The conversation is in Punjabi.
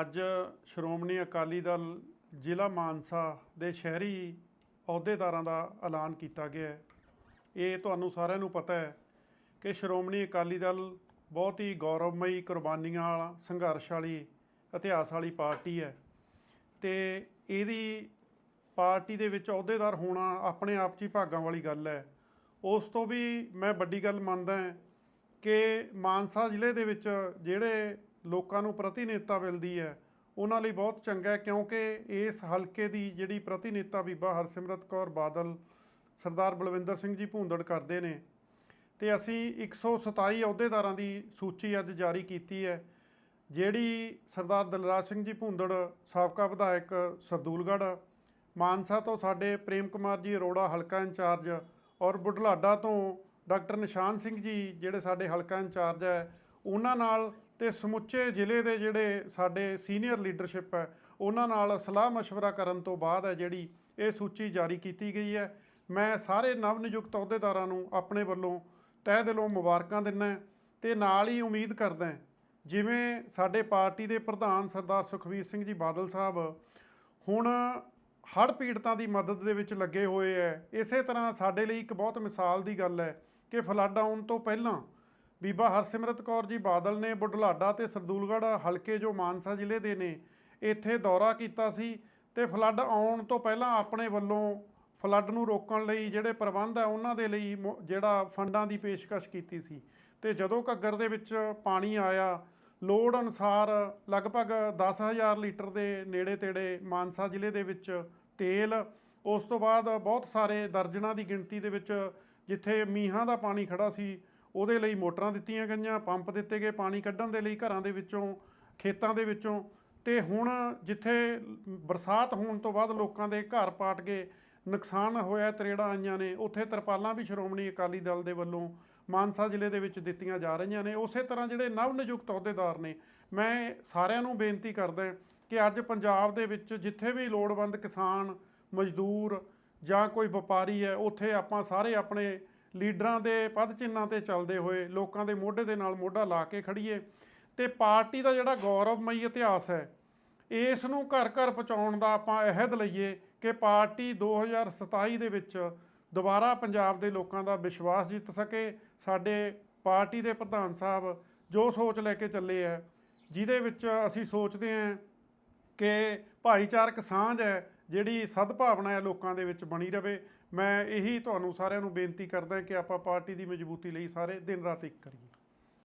ਅੱਜ ਸ਼੍ਰੋਮਣੀ ਅਕਾਲੀ ਦਲ ਜ਼ਿਲ੍ਹਾ ਮਾਨਸਾ ਦੇ ਸ਼ਹਿਰੀ ਅਹੁਦੇਦਾਰਾਂ ਦਾ ਐਲਾਨ ਕੀਤਾ ਗਿਆ ਹੈ। ਇਹ ਤੁਹਾਨੂੰ ਸਾਰਿਆਂ ਨੂੰ ਪਤਾ ਹੈ ਕਿ ਸ਼੍ਰੋਮਣੀ ਅਕਾਲੀ ਦਲ ਬਹੁਤ ਹੀ ਗੌਰਵਮਈ ਕੁਰਬਾਨੀਆਂ ਵਾਲਾ, ਸੰਘਰਸ਼ ਵਾਲੀ, ਇਤਿਹਾਸ ਵਾਲੀ ਪਾਰਟੀ ਹੈ ਤੇ ਇਹਦੀ ਪਾਰਟੀ ਦੇ ਵਿੱਚ ਅਹੁਦੇਦਾਰ ਹੋਣਾ ਆਪਣੇ ਆਪ 'ਚ ਹੀ ਭਾਗਾਂ ਵਾਲੀ ਗੱਲ ਹੈ। ਉਸ ਤੋਂ ਵੀ ਮੈਂ ਵੱਡੀ ਗੱਲ ਮੰਨਦਾ ਕਿ ਮਾਨਸਾ ਜ਼ਿਲ੍ਹੇ ਦੇ ਵਿੱਚ ਜਿਹੜੇ ਲੋਕਾਂ ਨੂੰ ਪ੍ਰਤੀਨਿਧਤਾ ਮਿਲਦੀ ਹੈ। ਉਹਨਾਂ ਲਈ ਬਹੁਤ ਚੰਗਾ ਹੈ ਕਿਉਂਕਿ ਇਸ ਹਲਕੇ ਦੀ ਜਿਹੜੀ ਪ੍ਰਤੀਨਿਧਤਾ ਬੀਬਾ ਹਰਸਿਮਰਤ ਕੌਰ ਬਾਦਲ, ਸਰਦਾਰ ਬਲਵਿੰਦਰ ਸਿੰਘ ਜੀ ਭੂੰਦੜ ਕਰਦੇ ਨੇ। ਤੇ ਅਸੀਂ 127 ਅਹੁਦੇਦਾਰਾਂ ਦੀ ਸੂਚੀ ਅੱਜ ਜਾਰੀ ਕੀਤੀ ਹੈ, ਜਿਹੜੀ ਸਰਦਾਰ ਦਲਰਾਜ ਸਿੰਘ ਜੀ ਭੂੰਦੜ, ਸਾਬਕਾ ਵਿਧਾਇਕ ਸਰਦੂਲਗੜ੍ਹ, ਮਾਨਸਾ ਤੋਂ ਸਾਡੇ ਪ੍ਰੇਮ ਕੁਮਾਰ ਜੀ ਅਰੋੜਾ ਹਲਕਾ ਇੰਚਾਰਜ ਔਰ ਬੁਢਲਾਡਾ ਤੋਂ ਡਾਕਟਰ ਨਿਸ਼ਾਨ ਸਿੰਘ ਜੀ, ਜਿਹੜੇ ਸਾਡੇ ਹਲਕਾ ਇੰਚਾਰਜ ਹੈ ਉਹਨਾਂ ਨਾਲ ਤੇ ਸਮੁੱਚੇ ਜ਼ਿਲ੍ਹੇ ਦੇ ਜਿਹੜੇ ਸਾਡੇ ਸੀਨੀਅਰ ਲੀਡਰਸ਼ਿਪ ਹੈ, ਉਹਨਾਂ ਨਾਲ ਸਲਾਹ مشਵਰਾ ਕਰਨ ਤੋਂ ਬਾਅਦ ਹੈ ਜਿਹੜੀ ਇਹ ਸੂਚੀ ਜਾਰੀ ਕੀਤੀ ਗਈ ਹੈ। ਮੈਂ ਸਾਰੇ ਨਵ ਨਿਯੁਕਤ ਅਹੁਦੇਦਾਰਾਂ ਨੂੰ ਆਪਣੇ ਵੱਲੋਂ ਤਹਿ ਦਿਲੋਂ ਮੁਬਾਰਕਾਂ ਦਿੰਦਾ ਤੇ ਨਾਲ ਹੀ ਉਮੀਦ ਕਰਦਾ ਜਿਵੇਂ ਸਾਡੇ ਪਾਰਟੀ ਦੇ ਪ੍ਰਧਾਨ ਸਰਦਾਰ ਸੁਖਵੀਰ ਸਿੰਘ ਜੀ ਬਾਦਲ ਸਾਹਿਬ ਹੁਣ ਹੜ੍ਹ ਪੀੜਤਾਂ ਦੀ ਮਦਦ ਦੇ ਵਿੱਚ ਲੱਗੇ ਹੋਏ ਐ ਇਸੇ ਤਰ੍ਹਾਂ ਸਾਡੇ ਲਈ ਇੱਕ ਬਹੁਤ ਮਿਸਾਲ ਦੀ ਗੱਲ ਹੈ ਕਿ ਫਲੱਡ ਆਉਣ ਤੋਂ ਪਹਿਲਾਂ ਬੀਬਾ ਹਰਸਿਮਰਤ ਕੌਰ ਜੀ ਬਾਦਲ ਨੇ ਬੁਢਲਾਡਾ ਤੇ ਸਰਦੂਲਗੜ੍ਹ ਹਲਕੇ ਜੋ ਮਾਨਸਾ ਜ਼ਿਲ੍ਹੇ ਦੇ ਨੇ, ਇੱਥੇ ਦੌਰਾ ਕੀਤਾ ਸੀ ਤੇ ਫਲੱਡ ਆਉਣ ਤੋਂ ਪਹਿਲਾਂ ਆਪਣੇ ਵੱਲੋਂ ਫਲੱਡ ਨੂੰ ਰੋਕਣ ਲਈ ਜਿਹੜੇ ਪ੍ਰਬੰਧ ਹੈ ਉਹਨਾਂ ਦੇ ਲਈ ਮੁ- ਜਿਹੜਾ ਫੰਡਾਂ ਦੀ ਪੇਸ਼ਕਸ਼ ਕੀਤੀ ਸੀ। ਤੇ ਜਦੋਂ ਘੱਗਰ ਦੇ ਵਿੱਚ ਪਾਣੀ ਆਇਆ, ਲੋੜ ਅਨੁਸਾਰ ਲਗਭਗ 10000 ਲੀਟਰ ਦੇ ਨੇੜੇ ਤੇੜੇ ਮਾਨਸਾ ਜ਼ਿਲ੍ਹੇ ਦੇ ਵਿੱਚ ਤੇਲ, ਉਸ ਤੋਂ ਬਾਅਦ ਬਹੁਤ ਸਾਰੇ ਦਰਜਨਾਂ ਦੀ ਗਿਣਤੀ ਦੇ ਵਿੱਚ ਜਿੱਥੇ ਮੀਂਹਾਂ ਦਾ ਪਾਣੀ ਖੜਾ ਸੀ ਉਹਦੇ ਲਈ ਮੋਟਰਾਂ ਦਿੱਤੀਆਂ ਗਈਆਂ, ਪੰਪ ਦਿੱਤੇ ਗਏ, ਪਾਣੀ ਕੱਢਣ ਦੇ ਲਈ ਘਰਾਂ ਦੇ ਵਿੱਚੋਂ, ਖੇਤਾਂ ਦੇ ਵਿੱਚੋਂ। ਤੇ ਹੁਣ ਜਿੱਥੇ ਬਰਸਾਤ ਹੋਣ ਤੋਂ ਬਾਅਦ ਲੋਕਾਂ ਦੇ ਘਰ ਪਾਟ ਗਏ ਨੁਕਸਾਨ ਹੋਇਆ, ਤਰੇੜਾਂ ਆਈਆਂ ਨੇ, ਉੱਥੇ ਤਰਪਾਲਾਂ ਵੀ ਸ਼੍ਰੋਮਣੀ ਅਕਾਲੀ ਦਲ ਦੇ ਵੱਲੋਂ ਮਾਨਸਾ ਜ਼ਿਲ੍ਹੇ ਦੇ ਵਿੱਚ ਦਿੱਤੀਆਂ ਜਾ ਰਹੀਆਂ ਨੇ। ਉਸੇ ਤਰ੍ਹਾਂ ਜਿਹੜੇ ਨਵ ਨਿਯੁਕਤ ਅਹੁਦੇਦਾਰ ਨੇ, ਮੈਂ ਸਾਰਿਆਂ ਨੂੰ ਬੇਨਤੀ ਕਰਦਾ ਕਿ ਅੱਜ ਪੰਜਾਬ ਦੇ ਵਿੱਚ ਜਿੱਥੇ ਵੀ ਲੋੜਵੰਦ ਕਿਸਾਨ, ਮਜ਼ਦੂਰ ਜਾਂ ਕੋਈ ਵਪਾਰੀ ਹੈ, ਉੱਥੇ ਆਪਾਂ ਸਾਰੇ ਆਪਣੇ ਲੀਡਰਾਂ ਦੇ ਪਦ ਚਿੰਨਾਂ ਤੇ ਚੱਲਦੇ ਹੋਏ ਲੋਕਾਂ ਦੇ ਮੋਢੇ ਦੇ ਨਾਲ ਮੋਢਾ ਲਾ ਕੇ ਖੜੀਏ ਤੇ ਪਾਰਟੀ ਦਾ ਜਿਹੜਾ ਗੌਰਵਮਈ ਇਤਿਹਾਸ ਹੈ, ਇਸ ਨੂੰ ਘਰ ਘਰ ਪਹੁੰਚਾਉਣ ਦਾ ਆਪਾਂ ਅਹਿਦ ਲਈਏ ਕਿ ਪਾਰਟੀ 2027 ਦੇ ਵਿੱਚ ਦੁਬਾਰਾ ਪੰਜਾਬ ਦੇ ਲੋਕਾਂ ਦਾ ਵਿਸ਼ਵਾਸ ਜਿੱਤ ਸਕੇ। ਸਾਡੇ ਪਾਰਟੀ ਦੇ ਪ੍ਰਧਾਨ ਸਾਹਿਬ ਜੋ ਸੋਚ ਲੈ ਕੇ ਚੱਲੇ ਹੈ ਜਿਹਦੇ ਵਿੱਚ ਅਸੀਂ ਸੋਚਦੇ ਹਾਂ ਕਿ ਭਾਈਚਾਰਕ ਸਾਂਝ ਹੈ ਜਿਹੜੀ ਸਦਭਾਵਨਾ ਹੈ ਲੋਕਾਂ ਦੇ ਵਿੱਚ ਬਣੀ ਰਵੇ। ਮੈਂ ਇਹੀ ਤੁਹਾਨੂੰ ਸਾਰਿਆਂ ਨੂੰ ਬੇਨਤੀ ਕਰਦਾ ਕਿ ਆਪਾਂ ਪਾਰਟੀ ਦੀ ਮਜ਼ਬੂਤੀ ਲਈ ਸਾਰੇ ਦਿਨ ਰਾਤ ਇੱਕ ਕਰੀਏ।